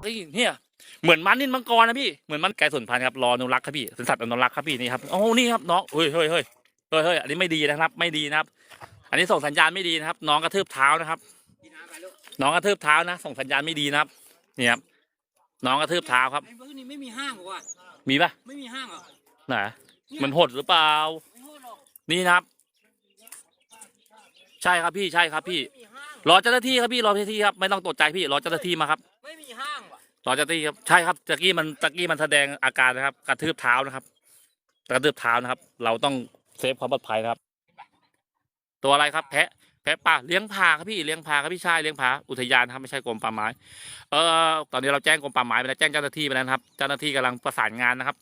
เฮ้ยเนี่ยเหมือนมันนินมังกรนะพี่เหมือนมันไก่ส่วนพันธุ์ครับรออนุรักษ์ครับพี่เป็นสัตว์อนุรักษ์ครับพี่นี่ครับโอ้นี่ครับน้องเฮ้ยเฮ้ยเฮ้ยเฮ้ยเฮ้ยอันนี้ไม่ดีนะครับ ไม่ดีนะครับ อันนี้ส่งสัญญาณไม่ดีนะครับ น้องกระทืบเท้านะครับ น้องกระทืบเท้านะ ส่งสัญญาณไม่ดีนะครับนี่ครับน้องกระทืบเท้าครับไอ้พวกนี้ไม่มีห้างหรอกว่ะมีปะไม่มีห้างหรอกไหนมันหดหรือเปล่าไม่โทษหรอกนี่นะครับ ใช่ครับพี่ใช่ครับพี่ไม่มีห้างรอเจ้าหน้าที่ครับพี่รอเจ้าหน้าที่ครับไม่ต้องตกใจพี่รอเจ้าหน้าที่มาครับ ไม่มีห้างว่ะรอ เจ้าหน้าที่ครับใช่ครับตะกี้มันตะกี้มันแสดงอาการนะครับ กระทืบเท้านะครับกระทืบเท้านะครับ เราต้องเซฟความปลอดภัยนะครับ ตัวอะไรครับ แพะ แพะป่าเลี้ยงผาครับพี่เลี้ยงผาครับพี่ชายเลี้ยงผาอุทยานครับไม่ใช่กรมป่าไม้ เออตอนนี้เราแจ้งกรมป่าไม้ไปแล้วแจ้งเจ้าหน้าที่ไปแล้วครับ เจ้าหน้าที่กำลังประสานงานนะครับ